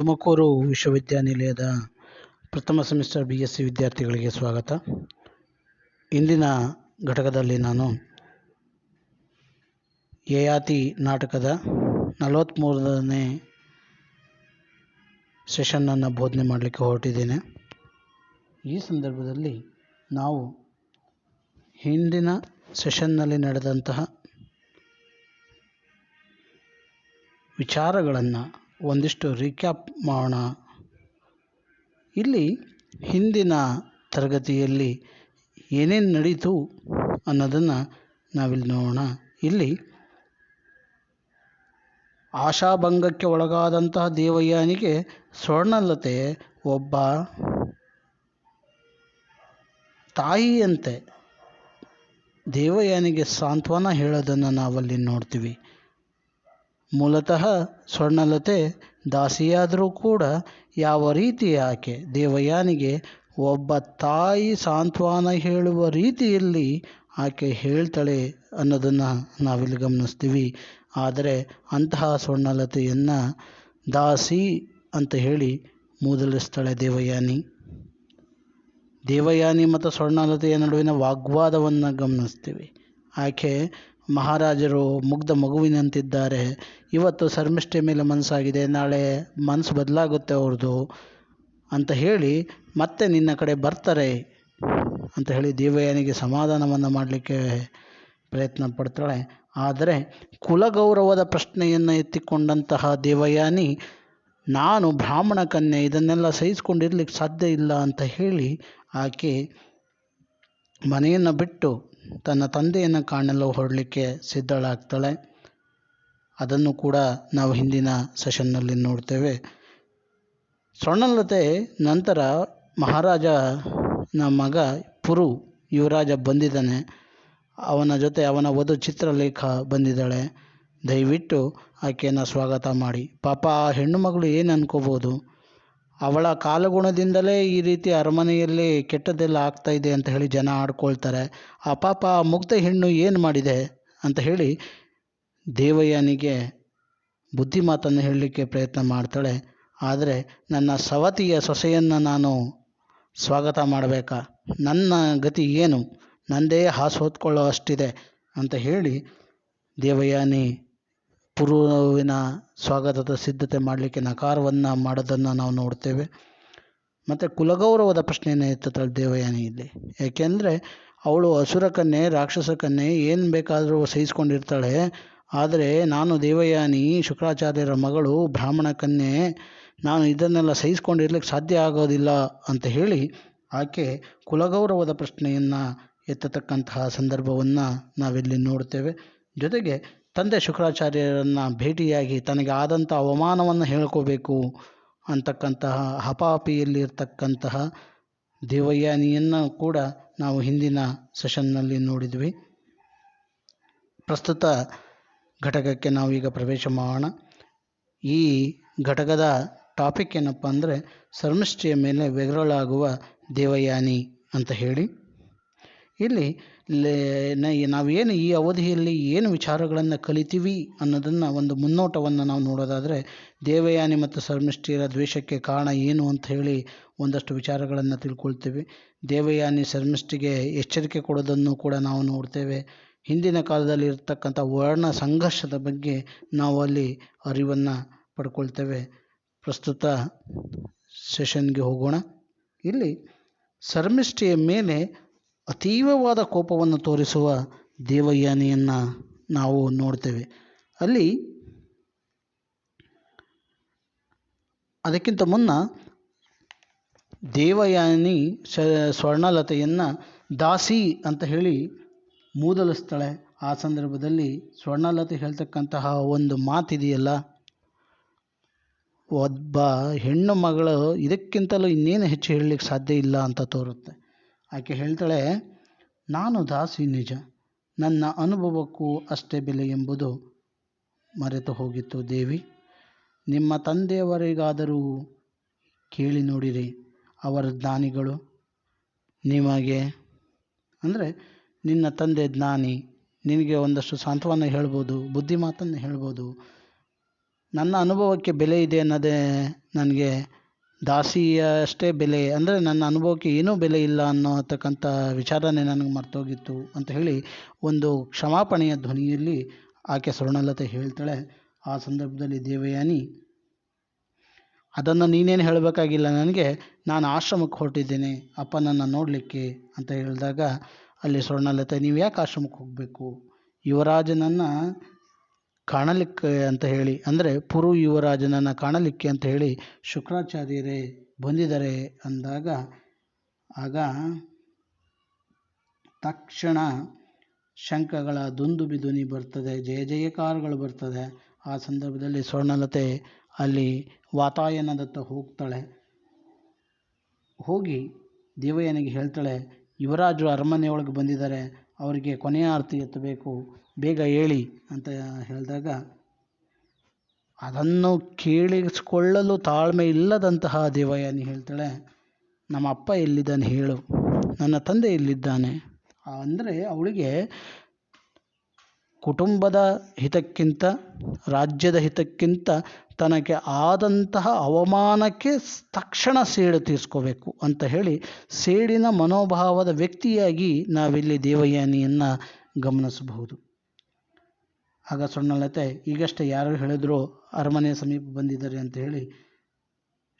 ತುಮಕೂರು ವಿಶ್ವವಿದ್ಯಾನಿಲಯದ ಪ್ರಥಮ semester B S C ವಿದ್ಯಾರ್ಥಿಗಳಿಗೆ ಸ್ವಾಗತ. ಇಂದಿನ ಘಟಕದಲ್ಲಿ ನಾನು ಯಯಾತಿ ನಾಟಕದ ನಲವತ್ತ್ಮೂರನೇ ಸೆಷನ್ನನ್ನು ಬೋಧನೆ ಮಾಡಲಿಕ್ಕೆ ಹೊರಟಿದ್ದೇನೆ. ಈ ಸಂದರ್ಭದಲ್ಲಿ ನಾವು ಹಿಂದಿನ ಸೆಷನ್ನಲ್ಲಿ ನಡೆದಂತಹ ವಿಚಾರಗಳನ್ನು ಒಂದಿಷ್ಟು ರೀಕ್ಯಾಪ್ ಮಾಡೋಣ. ಇಲ್ಲಿ ಹಿಂದಿನ ತರಗತಿಯಲ್ಲಿ ಏನೇನು ನಡೀತು ಅನ್ನೋದನ್ನು ನಾವಿಲ್ಲಿ ನೋಡೋಣ. ಇಲ್ಲಿ ಆಶಾಭಂಗಕ್ಕೆ ಒಳಗಾದಂತಹ ದೇವಯ್ಯನಿಗೆ ಸ್ವರ್ಣಲತೆ ಒಬ್ಬ ತಾಯಿಯಂತೆ ದೇವಯ್ಯನಿಗೆ ಸಾಂತ್ವನ ಹೇಳೋದನ್ನು ನಾವಲ್ಲಿ ನೋಡ್ತೀವಿ. ಮೂಲತಃ ಸ್ವರ್ಣಲತೆ ದಾಸಿಯಾದರೂ ಕೂಡ ಯಾವ ರೀತಿ ಆಕೆ ದೇವಯಾನಿಗೆ, ಒಬ್ಬ ತಾಯಿ ಸಾಂತ್ವನ ಹೇಳುವ ರೀತಿಯಲ್ಲಿ ಆಕೆ ಹೇಳ್ತಾಳೆ ಅನ್ನೋದನ್ನು ನಾವಿಲ್ಲಿ ಗಮನಿಸ್ತೀವಿ. ಆದರೆ ಅಂತಹ ಸ್ವರ್ಣಲತೆಯನ್ನು ದಾಸಿ ಅಂತ ಹೇಳಿ ಮೂದಲಿಸ್ತಾಳೆ ದೇವಯಾನಿ. ದೇವಯಾನಿ ಮತ್ತು ಸ್ವರ್ಣಲತೆಯ ನಡುವಿನ ವಾಗ್ವಾದವನ್ನು ಗಮನಿಸ್ತೀವಿ. ಆಕೆ ಮಹಾರಾಜರು ಮುಗ್ಧ ಮಗುವಿನಂತಿದ್ದಾರೆ. ಇವತ್ತು ಶರ್ಮಿಷ್ಠೆ ಮೇಲೆ ಮನಸ್ಸಾಗಿದೆ. ನಾಳೆ ಮನಸ್ಸು ಬದಲಾಗುತ್ತೆ ಅವ್ರದ್ದು ಅಂತ ಹೇಳಿ ಮತ್ತೆ ನಿನ್ನ ಕಡೆ ಬರ್ತಾರೆ ಅಂತ ಹೇಳಿ ದೇವಯಾನಿಗೆ ಸಮಾಧಾನವನ್ನು ಮಾಡಲಿಕ್ಕೆ ಪ್ರಯತ್ನ ಪಡ್ತಾಳೆ. ಆದರೆ ಕುಲಗೌರವದ ಪ್ರಶ್ನೆಯನ್ನು ಎತ್ತಿಕೊಂಡಂತಹ ದೇವಯಾನಿ, ನಾನು ಬ್ರಾಹ್ಮಣ ಕನ್ಯೆ, ಇದನ್ನೆಲ್ಲ ಸಹಿಸಿಕೊಂಡಿರ್ಲಿಕ್ಕೆ ಸಾಧ್ಯ ಇಲ್ಲ ಅಂತ ಹೇಳಿ ಆಕೆ ಮನೆಯನ್ನು ಬಿಟ್ಟು ತನ್ನ ತಂದೆಯನ್ನು ಕಾಣಲು ಹೊರಡಲಿಕ್ಕೆ ಸಿದ್ಧಳಾಗ್ತಾಳೆ. ಅದನ್ನು ಕೂಡ ನಾವು ಹಿಂದಿನ ಸೆಷನ್ನಲ್ಲಿ ನೋಡ್ತೇವೆ. ಸ್ವರ್ಣಲತೆ ನಂತರ ಮಹಾರಾಜ ನಮ್ಮ ಮಗ ಪುರು ಯುವರಾಜ ಬಂದಿದ್ದಾನೆ. ಅವನ ಜೊತೆ ಅವನ ವಧು ಚಿತ್ರಲೇಖ ಬಂದಿದ್ದಾಳೆ. ದಯವಿಟ್ಟು ಆಕೆಯನ್ನು ಸ್ವಾಗತ ಮಾಡಿ. ಪಾಪ ಆ ಹೆಣ್ಣು ಮಗಳು ಏನು ಅನ್ಕೋಬೋದು? ಅವಳ ಕಾಲಗುಣದಿಂದಲೇ ಈ ರೀತಿ ಅರಮನೆಯಲ್ಲಿ ಕೆಟ್ಟದ್ದೆಲ್ಲ ಆಗ್ತಾ ಇದೆ ಅಂತ ಹೇಳಿ ಜನ ಆಡ್ಕೊಳ್ತಾರೆ. ಆ ಪಾಪ ಆ ಮುಗ್ಧ ಹೆಣ್ಣು ಏನು ಮಾಡಿದೆ ಅಂತ ಹೇಳಿ ದೇವಯ್ಯನಿಗೆ ಬುದ್ಧಿ ಮಾತನ್ನು ಹೇಳಲಿಕ್ಕೆ ಪ್ರಯತ್ನ ಮಾಡ್ತಾಳೆ. ಆದರೆ ನನ್ನ ಸವತಿಯ ಸೊಸೆಯನ್ನು ನಾನು ಸ್ವಾಗತ ಮಾಡಬೇಕಾ? ನನ್ನ ಗತಿ ಏನು? ನಂದೇ ಹಾಸು ಹೊತ್ಕೊಳ್ಳೋ ಅಷ್ಟಿದೆ ಅಂತ ಹೇಳಿ ದೇವಯಾನಿ ಪುರುವಿನ ಸ್ವಾಗತದ ಸಿದ್ಧತೆ ಮಾಡಲಿಕ್ಕೆ ನಕಾರವನ್ನು ಮಾಡೋದನ್ನು ನಾವು ನೋಡ್ತೇವೆ. ಮತ್ತು ಕುಲಗೌರವದ ಪ್ರಶ್ನೆಯನ್ನು ಎತ್ತುತ್ತಾಳೆ ದೇವಯಾನಿ ಇಲ್ಲಿ. ಏಕೆಂದರೆ ಅವಳು ಅಸುರ ಕನ್ಯೆ ರಾಕ್ಷಸ ಕನ್ಯೆ ಏನು ಬೇಕಾದರೂ ಸಹಿಸ್ಕೊಂಡಿರ್ತಾಳೆ. ಆದರೆ ನಾನು ದೇವಯಾನಿ, ಶುಕ್ರಾಚಾರ್ಯರ ಮಗಳು ಬ್ರಾಹ್ಮಣ ಕನ್ಯೆ ನಾನು ಇದನ್ನೆಲ್ಲ ಸಹಿಸ್ಕೊಂಡಿರ್ಲಿಕ್ಕೆ ಸಾಧ್ಯ ಆಗೋದಿಲ್ಲ ಅಂತ ಹೇಳಿ ಆಕೆ ಕುಲಗೌರವದ ಪ್ರಶ್ನೆಯನ್ನು ಎತ್ತತಕ್ಕಂತಹ ಸಂದರ್ಭವನ್ನು ನಾವಿಲ್ಲಿ ನೋಡ್ತೇವೆ. ಜೊತೆಗೆ ತಂದೆ ಶುಕ್ರಾಚಾರ್ಯರನ್ನು ಭೇಟಿಯಾಗಿ ತನಗೆ ಆದಂಥ ಅವಮಾನವನ್ನು ಹೇಳ್ಕೋಬೇಕು ಅಂತಕ್ಕಂತಹ ಹಪಾಪಿಯಲ್ಲಿರ್ತಕ್ಕಂತಹ ದೇವಯಾನಿಯನ್ನು ಕೂಡ ನಾವು ಹಿಂದಿನ ಸೆಷನ್ನಲ್ಲಿ ನೋಡಿದ್ವಿ. ಪ್ರಸ್ತುತ ಘಟಕಕ್ಕೆ ನಾವೀಗ ಪ್ರವೇಶ ಮಾಡೋಣ. ಈ ಘಟಕದ ಟಾಪಿಕ್ ಏನಪ್ಪ ಅಂದರೆ ಶರ್ಮಿಷ್ಠೆಯ ಮೇಲೆ ವೆಗರಳಾಗುವ ದೇವಯಾನಿ ಅಂತ ಹೇಳಿ. ಇಲ್ಲಿ ನಾವೇನು ಈ ಅವಧಿಯಲ್ಲಿ ಏನು ವಿಚಾರಗಳನ್ನು ಕಲಿತೀವಿ ಅನ್ನೋದನ್ನು ಒಂದು ಮುನ್ನೋಟವನ್ನು ನಾವು ನೋಡೋದಾದರೆ ದೇವಯಾನಿ ಮತ್ತು ಶರ್ಮಿಷ್ಠಿಯರ ದ್ವೇಷಕ್ಕೆ ಕಾರಣ ಏನು ಅಂತ ಹೇಳಿ ಒಂದಷ್ಟು ವಿಚಾರಗಳನ್ನು ತಿಳ್ಕೊಳ್ತೀವಿ. ದೇವಯಾನಿ ಸರ್ಮಿಷ್ಠಿಗೆ ಎಚ್ಚರಿಕೆ ಕೊಡೋದನ್ನು ಕೂಡ ನಾವು ನೋಡ್ತೇವೆ. ಹಿಂದಿನ ಕಾಲದಲ್ಲಿ ಇರತಕ್ಕಂಥ ವರ್ಣ ಸಂಘರ್ಷದ ಬಗ್ಗೆ ನಾವು ಅಲ್ಲಿ ಅರಿವನ್ನು ಪಡ್ಕೊಳ್ತೇವೆ. ಪ್ರಸ್ತುತ ಸೆಷನ್ಗೆ ಹೋಗೋಣ. ಇಲ್ಲಿ ಸರ್ಮಿಷ್ಠಿಯ ಮೇಲೆ ಅತೀವವಾದ ಕೋಪವನ್ನು ತೋರಿಸುವ ದೇವಯಾನಿಯನ್ನು ನಾವು ನೋಡ್ತೇವೆ. ಅಲ್ಲಿ ಅದಕ್ಕಿಂತ ಮುನ್ನ ದೇವಯಾನಿ ಸ್ವರ್ಣಲತೆಯನ್ನು ದಾಸಿ ಅಂತ ಹೇಳಿ ಮೂದಲಿಸ್ತಾಳೆ ಆ ಸಂದರ್ಭದಲ್ಲಿ ಸ್ವರ್ಣಲತೆ ಹೇಳ್ತಕ್ಕಂತಹ ಒಂದು ಮಾತಿದೆಯಲ್ಲ, ಒಬ್ಬ ಹೆಣ್ಣು ಮಗಳು ಇದಕ್ಕಿಂತಲೂ ಇನ್ನೇನು ಹೆಚ್ಚು ಹೇಳಲಿಕ್ಕೆ ಸಾಧ್ಯ ಇಲ್ಲ ಅಂತ ತೋರುತ್ತೆ. ಆಕೆ ಹೇಳ್ತಾಳೆ, ನಾನು ದಾಸಿ ನಿಜ. ನನ್ನ ಅನುಭವಕ್ಕೂ ಅಷ್ಟೇ ಬೆಲೆ ಎಂಬುದು ಮರೆತು ಹೋಗಿತ್ತು ದೇವಿ. ನಿಮ್ಮ ತಂದೆಯವರಿಗಾದರೂ ಕೇಳಿ ನೋಡಿರಿ, ಅವರ ಜ್ಞಾನಿಗಳು. ನಿಮಗೆ ಅಂದರೆ, ನಿನ್ನ ತಂದೆ ಜ್ಞಾನಿ, ನಿನಗೆ ಒಂದಷ್ಟು ಸಾಂತ್ವನ ಹೇಳ್ಬೋದು, ಬುದ್ಧಿ ಮಾತನ್ನು ಹೇಳ್ಬೋದು. ನನ್ನ ಅನುಭವಕ್ಕೆ ಬೆಲೆ ಇದೆ ಅನ್ನೋದೇ ನನಗೆ ದಾಸಿಯಷ್ಟೇ ಬೆಲೆ, ಅಂದರೆ ನನ್ನ ಅನುಭವಕ್ಕೆ ಏನೂ ಬೆಲೆ ಇಲ್ಲ ಅನ್ನೋತಕ್ಕಂಥ ವಿಚಾರನೇ ನನಗೆ ಮರ್ತೋಗಿತ್ತು ಅಂತ ಹೇಳಿ ಒಂದು ಕ್ಷಮಾಪಣೆಯ ಧ್ವನಿಯಲ್ಲಿ ಆಕೆ ಸ್ವರ್ಣಲತೆ ಹೇಳ್ತಾಳೆ, ಆ ಸಂದರ್ಭದಲ್ಲಿ ದೇವಯಾನಿ, ಅದನ್ನು ನೀನೇನು ಹೇಳಬೇಕಾಗಿಲ್ಲ ನನಗೆ, ನಾನು ಆಶ್ರಮಕ್ಕೆ ಹೊರಟಿದ್ದೇನೆ ಅಪ್ಪನನ್ನು ನೋಡಲಿಕ್ಕೆ ಅಂತ ಹೇಳಿದಾಗ ಅಲ್ಲಿ ಸ್ವರ್ಣಲತೆ ನೀವು ಯಾಕೆ ಆಶ್ರಮಕ್ಕೆ ಹೋಗಬೇಕು? ಯುವರಾಜನನ್ನು ಕಾಣಲಿಕ್ಕೆ ಅಂತ ಹೇಳಿ, ಅಂದರೆ ಪುರು ಯುವರಾಜನನ್ನು ಕಾಣಲಿಕ್ಕೆ ಅಂತ ಹೇಳಿ ಶುಕ್ರಾಚಾರ್ಯರೇ ಬಂದಿದ್ದಾರೆ ಅಂದಾಗ, ಆಗ ತಕ್ಷಣ ಶಂಖಗಳ ದುಂದುಬಿ ಧ್ವನಿ ಬರ್ತದೆ, ಜಯ ಜಯಕಾರಗಳು ಬರ್ತದೆ. ಆ ಸಂದರ್ಭದಲ್ಲಿ ಸ್ವರ್ಣಲತೆ ಅಲ್ಲಿ ವಾತಾಯನದತ್ತ ಹೋಗ್ತಾಳೆ. ಹೋಗಿ ದೇವಯ್ಯನಿಗೆ ಹೇಳ್ತಾಳೆ ಯುವರಾಜರು ಅರಮನೆಯೊಳಗೆ ಬಂದಿದ್ದಾರೆ ಅವರಿಗೆ ಕೊನೆಯ ಆರತಿ ಎತ್ತಬೇಕು, ಬೇಗ ಹೇಳಿ ಅಂತ ಹೇಳಿದಾಗ, ಅದನ್ನು ಕೇಳಿಸಿಕೊಳ್ಳಲು ತಾಳ್ಮೆ ಇಲ್ಲದಂತಹ ದೇವಯಾನಿ ಹೇಳ್ತಾಳೆ ನಮ್ಮ ಅಪ್ಪ ಎಲ್ಲಿದ್ದಾನೆ ಹೇಳು, ನನ್ನ ತಂದೆ ಎಲ್ಲಿದ್ದಾನೆ? ಅಂದರೆ ಅವಳಿಗೆ ಕುಟುಂಬದ ಹಿತಕ್ಕಿಂತ, ರಾಜ್ಯದ ಹಿತಕ್ಕಿಂತ ತನಗೆ ಆದಂತಹ ಅವಮಾನಕ್ಕೆ ತಕ್ಷಣ ಸೇಡು ತೀರಿಸ್ಕೋಬೇಕು ಅಂತ ಹೇಳಿ ಸೇಡಿನ ಮನೋಭಾವದ ವ್ಯಕ್ತಿಯಾಗಿ ನಾವಿಲ್ಲಿ ದೇವಯಾನಿಯನ್ನು ಗಮನಿಸಬಹುದು. ಆಗ ಸೊಣ್ಣಲತೆ ಈಗಷ್ಟೇ ಯಾರು ಹೇಳಿದ್ರು ಅರಮನೆ ಸಮೀಪ ಬಂದಿದ್ದಾರೆ ಅಂತ ಹೇಳಿ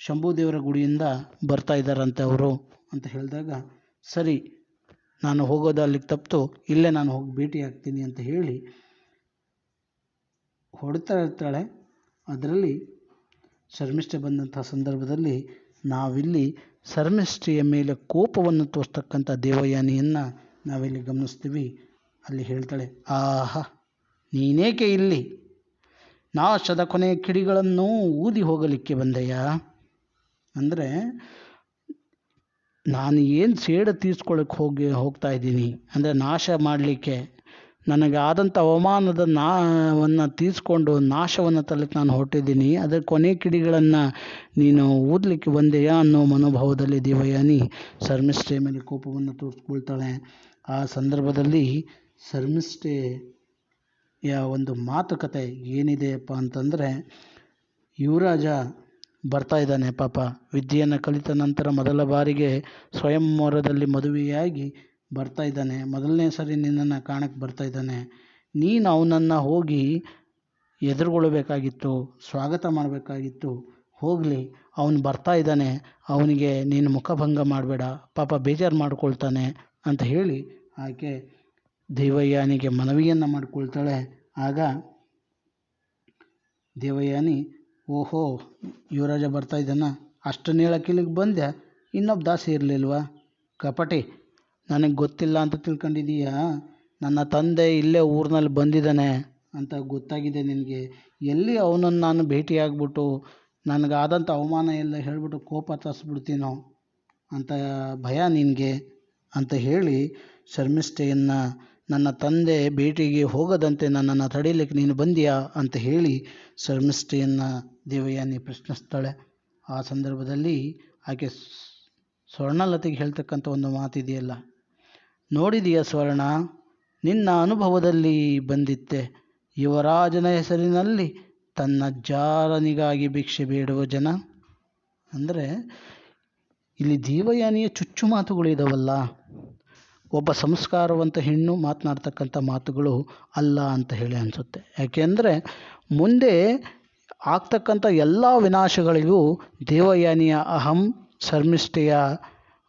ಶಂಭುದೇವರ ಗುಡಿಯಿಂದ ಬರ್ತಾ ಇದ್ದಾರಂತೆ ಅವರು ಅಂತ ಹೇಳಿದಾಗ, ಸರಿ ನಾನು ಹೋಗೋದು ಅಲ್ಲಿಗೆ ತಪ್ಪಿತು ಇಲ್ಲೇ ನಾನು ಹೋಗಿ ಭೇಟಿ ಆಗ್ತೀನಿ ಅಂತ ಹೇಳಿ ಹೊಡ್ತಾ ಇರ್ತಾಳೆ. ಅದರಲ್ಲಿ ಶರ್ಮಿಷ್ಠೆ ಬಂದಂಥ ಸಂದರ್ಭದಲ್ಲಿ ನಾವಿಲ್ಲಿ ಶರ್ಮಿಷ್ಠೆಯ ಮೇಲೆ ಕೋಪವನ್ನು ತೋರಿಸ್ತಕ್ಕಂಥ ದೇವಯಾನಿಯನ್ನು ನಾವಿಲ್ಲಿ ಗಮನಿಸ್ತೀವಿ. ಅಲ್ಲಿ ಹೇಳ್ತಾಳೆ, ಆಹಾ, ನೀನೇಕೆ ಇಲ್ಲಿ? ನಾಶದ ಕೊನೆಯ ಕಿಡಿಗಳನ್ನು ಊದಿ ಹೋಗಲಿಕ್ಕೆ ಬಂದೆಯಾ? ಅಂದರೆ ನಾನು ಏನು ಸೇಡು ತೀರ್ಸ್ಕೊಳಕ್ಕೆ ಹೋಗಿ ಹೋಗ್ತಾ ಇದ್ದೀನಿ ಅಂದರೆ ನಾಶ ಮಾಡಲಿಕ್ಕೆ ನನಗೆ ಆದಂಥ ಅವಮಾನದ ನಾವನ್ನು ತೀರಿಸ್ಕೊಂಡು ನಾಶವನ್ನು ತರಲಿಕ್ಕೆ ನಾನು ಹೊರಟಿದ್ದೀನಿ. ಅದರ ಕೊನೆ ಕಿಡಿಗಳನ್ನು ನೀನು ಊದಲಿಕ್ಕೆ ಬಂದೆಯಾ ಅನ್ನೋ ಮನೋಭಾವದಲ್ಲಿ ದೇವಯಾನಿ ಸರ್ಮಿಷ್ಠೆ ಮೇಲೆ ಕೋಪವನ್ನು ತೋರಿಸ್ಕೊಳ್ತಾಳೆ. ಆ ಸಂದರ್ಭದಲ್ಲಿ ಶರ್ಮಿಷ್ಠೆಯ ಒಂದು ಮಾತುಕತೆ ಏನಿದೆಯಪ್ಪ ಅಂತಂದರೆ, ಯುವರಾಜ ಬರ್ತಾ ಇದ್ದಾನೆ ಪಾಪ. ವಿದ್ಯೆಯನ್ನು ಕಲಿತ ನಂತರ ಮೊದಲ ಬಾರಿಗೆ ಸ್ವಯಂವರದಲ್ಲಿ ಮದುವೆಯಾಗಿ ಬರ್ತಾ ಇದ್ದಾನೆ. ಮೊದಲನೇ ಸರಿ ನಿನ್ನನ್ನು ಕಾಣಕ್ಕೆ ಬರ್ತಾ ಇದ್ದಾನೆ. ನೀನು ಅವನನ್ನು ಹೋಗಿ ಎದುರುಗೊಳ್ಳಬೇಕಾಗಿತ್ತು ಸ್ವಾಗತ ಮಾಡಬೇಕಾಗಿತ್ತು. ಹೋಗಲಿ, ಅವನು ಬರ್ತಾ ಇದ್ದಾನೆ. ಅವನಿಗೆ ನೀನು ಮುಖಭಂಗ ಮಾಡಬೇಡ, ಪಾಪ ಬೇಜಾರು ಮಾಡ್ಕೊಳ್ತಾನೆ ಅಂತ ಹೇಳಿ ಆಕೆ ದೇವಯ್ಯನಿಗೆ ಮನವಿಯನ್ನು ಮಾಡಿಕೊಳ್ತಾಳೆ. ಆಗ ದೇವಯಾನಿ ಓಹೋ, ಯುವರಾಜ ಬರ್ತಾ ಇದ್ದಾನ. ಅಷ್ಟನ್ನು ಹೇಳಕ್ಕೆ ಇಲ್ಲಿಗೆ ಬಂದೆ. ಇನ್ನೊಬ್ಬ ದಾಸ ಇರಲಿಲ್ವಾ? ಕಪಟಿ, ನನಗೆ ಗೊತ್ತಿಲ್ಲ ಅಂತ ತಿಳ್ಕೊಂಡಿದ್ದೀಯಾ? ನನ್ನ ತಂದೆ ಇಲ್ಲೇ ಊರಿನಲ್ಲಿ ಬಂದಿದ್ದಾನೆ ಅಂತ ಗೊತ್ತಾಗಿದೆ ನಿನಗೆ. ಎಲ್ಲಿ ಅವನನ್ನು ನಾನು ಭೇಟಿಯಾಗ್ಬಿಟ್ಟು ನನಗಾದಂಥ ಅವಮಾನ ಎಲ್ಲ ಹೇಳಿಬಿಟ್ಟು ಕೋಪ ತರಿಸ್ಬಿಡ್ತೀನೋ ಅಂತ ಭಯ ನಿನಗೆ ಅಂತ ಹೇಳಿ ಶರ್ಮಿಷ್ಠೆಯನ್ನು ನನ್ನ ತಂದೆ ಭೇಟಿಗೆ ಹೋಗದಂತೆ ನನ್ನನ್ನು ತಡೀಲಿಕ್ಕೆ ನೀನು ಬಂದಿಯಾ ಅಂತ ಹೇಳಿ ಶರ್ಮಿಷ್ಠೆಯನ್ನು ದೇವಯಾನಿ ಪ್ರಶ್ನಿಸ್ತಾಳೆ ಆ ಸಂದರ್ಭದಲ್ಲಿ ಆಕೆ ಸ್ವರ್ಣಲತೆಗೆ ಹೇಳ್ತಕ್ಕಂಥ ಒಂದು ಮಾತಿದೆಯಲ್ಲ. ನೋಡಿದೀಯ ಸ್ವರ್ಣ, ನಿನ್ನ ಅನುಭವದಲ್ಲಿ ಬಂದಿತ್ತೆ. ಯುವರಾಜನ ಹೆಸರಿನಲ್ಲಿ ತನ್ನ ಜಾರನಿಗಾಗಿ ಭಿಕ್ಷೆ ಬೇಡುವ ಜನ. ಅಂದರೆ ಇಲ್ಲಿ ದೇವಯಾನಿಯ ಚುಚ್ಚು ಮಾತುಗಳಿದಾವಲ್ಲ ಒಬ್ಬ ಸಂಸ್ಕಾರವಂತ ಹೆಣ್ಣು ಮಾತನಾಡ್ತಕ್ಕಂಥ ಮಾತುಗಳು ಅಲ್ಲ ಅಂತ ಹೇಳಿ ಅನಿಸುತ್ತೆ. ಯಾಕೆಂದರೆ ಮುಂದೆ ಆಗ್ತಕ್ಕಂಥ ಎಲ್ಲ ವಿನಾಶಗಳಿಗೂ ದೇವಯಾನಿಯ ಅಹಂ ಶರ್ಮಿಷ್ಠೆಯ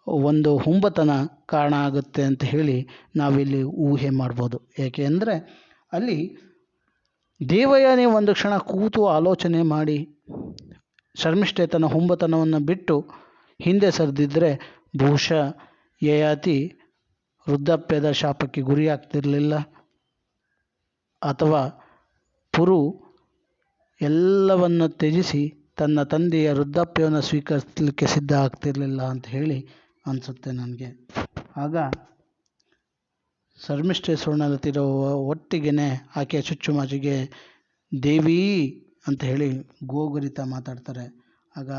ಒಂದು ಹುಂಬತನ ಕಾರಣ ಆಗುತ್ತೆ ಅಂತ ಹೇಳಿ ನಾವಿಲ್ಲಿ ಊಹೆ ಮಾಡ್ಬೋದು. ಏಕೆ ಅಂದರೆ ಅಲ್ಲಿ ದೇವಯಾನಿ ಒಂದು ಕ್ಷಣ ಕೂತು ಆಲೋಚನೆ ಮಾಡಿ ಶರ್ಮಿಷ್ಠೆ ತನ್ನ ಹುಂಬತನವನ್ನು ಬಿಟ್ಟು ಹಿಂದೆ ಸರಿದಿದ್ದರೆ ಬಹುಶಃ ಯಯಾತಿ ವೃದ್ಧಾಪ್ಯದ ಶಾಪಕ್ಕೆ ಗುರಿಯಾಗ್ತಿರಲಿಲ್ಲ ಅಥವಾ ಪುರು ಎಲ್ಲವನ್ನು ತ್ಯಜಿಸಿ ತನ್ನ ತಂದೆಯ ವೃದ್ಧಾಪ್ಯವನ್ನು ಸ್ವೀಕರಿಸಲಿಕ್ಕೆ ಸಿದ್ಧ ಆಗ್ತಿರಲಿಲ್ಲ ಅಂತ ಹೇಳಿ ಅನಿಸುತ್ತೆ ನನಗೆ. ಆಗ ಶರ್ಮಿಷ್ಠೆ ಸುವರ್ಣಲತಿರುವ ಒಟ್ಟಿಗೆ ಆಕೆಯ ಚುಚ್ಚುಮಾಚಿಗೆ, ದೇವಿ ಅಂತ ಹೇಳಿ ಗೋಗುರಿತ ಮಾತಾಡ್ತಾರೆ. ಆಗ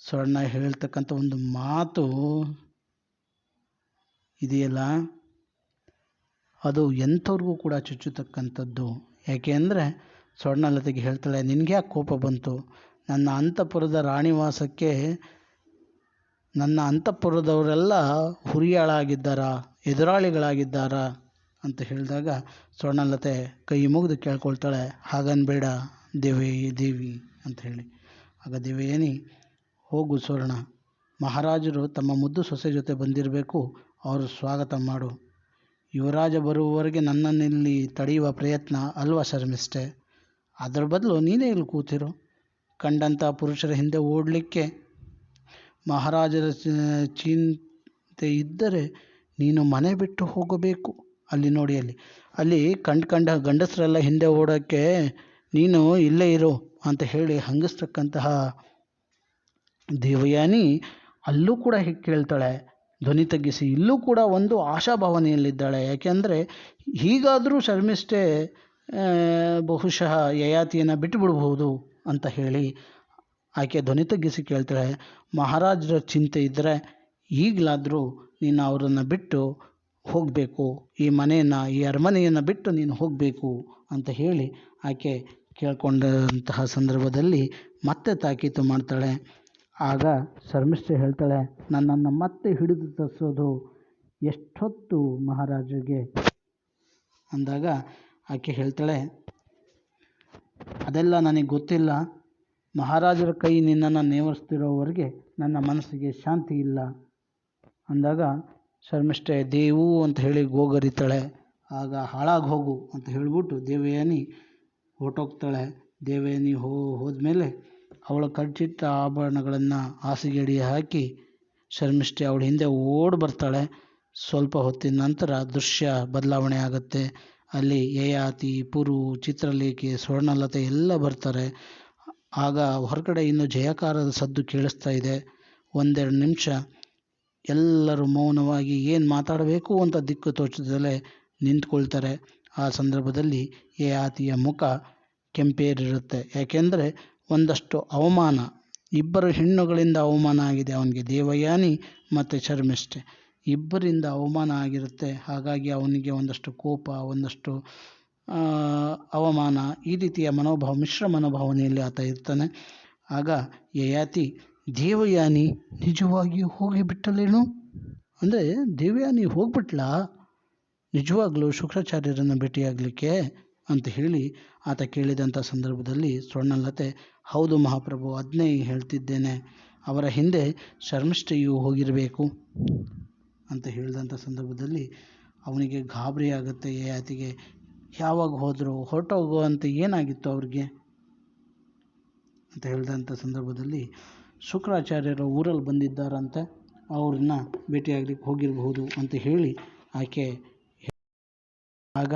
ಸ್ವರ್ಣ ಹೇಳ್ತಕ್ಕಂಥ ಒಂದು ಮಾತು ಇದೆಯಲ್ಲ, ಅದು ಎಂಥವ್ರಿಗೂ ಕೂಡ ಚುಚ್ಚತಕ್ಕಂಥದ್ದು. ಯಾಕೆ ಅಂದರೆ ಸ್ವರ್ಣಲತೆಗೆ ಹೇಳ್ತಾಳೆ, ನಿನಗೆ ಯಾಕೆ ಕೋಪ ಬಂತು? ನನ್ನ ಅಂತಃಪುರದ ರಾಣಿವಾಸಕ್ಕೆ ನನ್ನ ಅಂತಃಪುರದವರೆಲ್ಲ ಹುರಿಯಾಳಾಗಿದ್ದಾರಾ? ಎದುರಾಳಿಗಳಾಗಿದ್ದಾರಾ? ಅಂತ ಹೇಳಿದಾಗ ಸ್ವರ್ಣಲತೆ ಕೈ ಮುಗಿದು ಕೇಳ್ಕೊಳ್ತಾಳೆ ಹಾಗನ್ಬೇಡ ದೇವಿ ದೇವಿ ಅಂತ ಹೇಳಿ. ಆಗ ದೇವಿಯೇನಿ, ಹೋಗು ಸ್ವರ್ಣ, ಮಹಾರಾಜರು ತಮ್ಮ ಮುದ್ದು ಸೊಸೆ ಜೊತೆ ಬಂದಿರಬೇಕು, ಅವರು ಸ್ವಾಗತ ಮಾಡು. ಯುವರಾಜ ಬರುವವರೆಗೆ ನನ್ನನ್ನಿಲ್ಲಿ ತಡೆಯುವ ಪ್ರಯತ್ನ ಅಲ್ವಾ ಶರ್ಮಿಷ್ಠೆ? ಅದರ ಬದಲು ನೀನೇ ಇಲ್ಲಿ ಕೂತಿರು. ಕಂಡಂಥ ಪುರುಷರ ಹಿಂದೆ ಓಡಲಿಕ್ಕೆ ಮಹಾರಾಜರ ಚಿಂತೆ ಇದ್ದರೆ ನೀನು ಮನೆ ಬಿಟ್ಟು ಹೋಗಬೇಕು. ಅಲ್ಲಿ ನೋಡಿ ಅಲ್ಲಿ ಅಲ್ಲಿ ಕಂಡು ಕಂಡ ಗಂಡಸರೆಲ್ಲ ಹಿಂದೆ ಓಡೋಕ್ಕೆ ನೀನು ಇಲ್ಲೇ ಇರು ಅಂತ ಹೇಳಿ ಹಂಗಿಸ್ತಕ್ಕಂತಹ ದೇವಯಾನಿ ಅಲ್ಲೂ ಕೂಡ ಕೇಳ್ತಾಳೆ. ಧ್ವನಿ ತಗ್ಗಿಸಿ ಇಲ್ಲೂ ಕೂಡ ಒಂದು ಆಶಾಭಾವನೆಯಲ್ಲಿದ್ದಾಳೆ. ಯಾಕೆಂದರೆ ಹೀಗಾದರೂ ಶರ್ಮಿಷ್ಠೆ ಬಹುಶಃ ಯಯಾತಿಯನ್ನು ಬಿಡಬಹುದು ಅಂತ ಹೇಳಿ ಆಕೆ ಧ್ವನಿ ತಗ್ಗಿಸಿ ಕೇಳ್ತಾಳೆ, ಮಹಾರಾಜರ ಚಿಂತೆ ಇದ್ದರೆ ಈಗಲಾದರೂ ನೀನು ಅವರನ್ನು ಬಿಟ್ಟು ಹೋಗಬೇಕು. ಈ ಮನೆಯನ್ನು, ಈ ಅರಮನೆಯನ್ನು ಬಿಟ್ಟು ನೀನು ಹೋಗಬೇಕು ಅಂತ ಹೇಳಿ ಆಕೆ ಕೇಳ್ಕೊಂಡಂತಹ ಸಂದರ್ಭದಲ್ಲಿ ಮತ್ತೆ ತಾಕೀತು ಮಾಡ್ತಾಳೆ. ಆಗ ಶರ್ಮಿಷ್ಠೆ ಹೇಳ್ತಾಳೆ, ನನ್ನನ್ನು ಮತ್ತೆ ಹಿಡಿದು ತರಿಸೋದು ಎಷ್ಟೊತ್ತು ಮಹಾರಾಜರಿಗೆ? ಅಂದಾಗ ಆಕೆ ಹೇಳ್ತಾಳೆ, ಅದೆಲ್ಲ ನನಗೆ ಗೊತ್ತಿಲ್ಲ. ಮಹಾರಾಜರ ಕೈ ನಿನ್ನನ್ನು ನೇವರಿಸ್ತಿರೋವರೆಗೆ ನನ್ನ ಮನಸ್ಸಿಗೆ ಶಾಂತಿ ಇಲ್ಲ. ಅಂದಾಗ, ಶರ್ಮಿಷ್ಠೆ, ದೇವು ಅಂತ ಹೇಳಿ ಗೋಗರಿತಾಳೆ. ಆಗ ಹಾಳಾಗಿ ಹೋಗು ಅಂತ ಹೇಳಿಬಿಟ್ಟು ದೇವಯಾನಿ ಹೊರಟೋಗ್ತಾಳೆ. ದೇವಯಾನಿ ಹೋ, ಹೋದ್ಮೇಲೆ ಅವಳ ಕಚ್ಚಿಟ್ಟ ಆಭರಣಗಳನ್ನು ಹಾಸಿಗೆಡಿ ಹಾಕಿ ಶರ್ಮಿಷ್ಠೆ ಅವಳ ಹಿಂದೆ ಓಡಿ ಬರ್ತಾಳೆ. ಸ್ವಲ್ಪ ಹೊತ್ತಿನ ನಂತರ ದೃಶ್ಯ ಬದಲಾವಣೆ ಆಗುತ್ತೆ. ಅಲ್ಲಿ ಯಯಾತಿ ಪುರು, ಚಿತ್ರಲೇಖೆ, ಸ್ವರ್ಣಲತೆ ಎಲ್ಲ ಬರ್ತಾರೆ. ಆಗ ಹೊರಗಡೆ ಇನ್ನು ಜಯಕಾರದ ಸದ್ದು ಕೇಳಿಸ್ತಾ ಇದೆ. ಒಂದೆರಡು ನಿಮಿಷ. ಎಲ್ಲರೂ ಮೌನವಾಗಿ ಏನು ಮಾತಾಡಬೇಕು ಅಂತ ದಿಕ್ಕು ತೋಚದಲ್ಲೇ ನಿಂತ್ಕೊಳ್ತಾರೆ. ಆ ಸಂದರ್ಭದಲ್ಲಿ ಯಯಾತಿಯ ಮುಖ ಕೆಂಪೇರಿರುತ್ತೆ. ಯಾಕೆಂದರೆ ಒಂದಷ್ಟು ಅವಮಾನ. ಇಬ್ಬರು ಹೆಣ್ಣುಗಳಿಂದ ಅವಮಾನ ಆಗಿದೆ. ಅವನಿಗೆ ದೇವಯಾನಿ ಮತ್ತು ಶರ್ಮಿಷ್ಠೆ ಇಬ್ಬರಿಂದ ಅವಮಾನ ಆಗಿರುತ್ತೆ. ಹಾಗಾಗಿ ಅವನಿಗೆ ಒಂದಷ್ಟು ಕೋಪ, ಒಂದಷ್ಟು ಅವಮಾನ ಈ ರೀತಿಯ ಮನೋಭಾವ, ಮಿಶ್ರ ಮನೋಭಾವನೆಯಲ್ಲಿ ಆತ ಇರ್ತಾನೆ. ಆಗ ಯಯಾತಿ ದೇವಯಾನಿ ನಿಜವಾಗಿಯೂ ಹೋಗಿಬಿಟ್ಟಲೇನು ಅಂದರೆ, ದೇವಯಾನಿ ಹೋಗ್ಬಿಟ್ಲಾ? ನಿಜವಾಗ್ಲೂ ಶುಕ್ರಾಚಾರ್ಯರನ್ನು ಭೇಟಿಯಾಗಲಿಕ್ಕೆ? ಅಂತ ಹೇಳಿ ಆತ ಕೇಳಿದಂಥ ಸಂದರ್ಭದಲ್ಲಿ ಸ್ವರ್ಣಲತೆ, ಹೌದು ಮಹಾಪ್ರಭು ಅದನ್ನೇ ಹೇಳ್ತಿದ್ದೇನೆ. ಅವರ ಹಿಂದೆ ಶರ್ಮಿಷ್ಠೆಯು ಹೋಗಿರಬೇಕು. ಅಂತ ಹೇಳಿದಂಥ ಸಂದರ್ಭದಲ್ಲಿ ಅವನಿಗೆ ಗಾಬರಿ ಆಗುತ್ತೆ ಯಯಾತಿಗೆ ಯಾವಾಗ ಹೋದರು ಹೊರಟೋಗುವಂತ ಏನಾಗಿತ್ತು ಅವ್ರಿಗೆ? ಅಂತ ಹೇಳಿದಂಥ ಸಂದರ್ಭದಲ್ಲಿ ಶುಕ್ರಾಚಾರ್ಯರು ಊರಲ್ಲಿ ಬಂದಿದ್ದಾರಂತೆ. ಅವ್ರನ್ನ ಭೇಟಿಯಾಗಲಿಕ್ಕೆ ಹೋಗಿರಬಹುದು ಅಂತ ಹೇಳಿ ಆಕೆ ಆಗ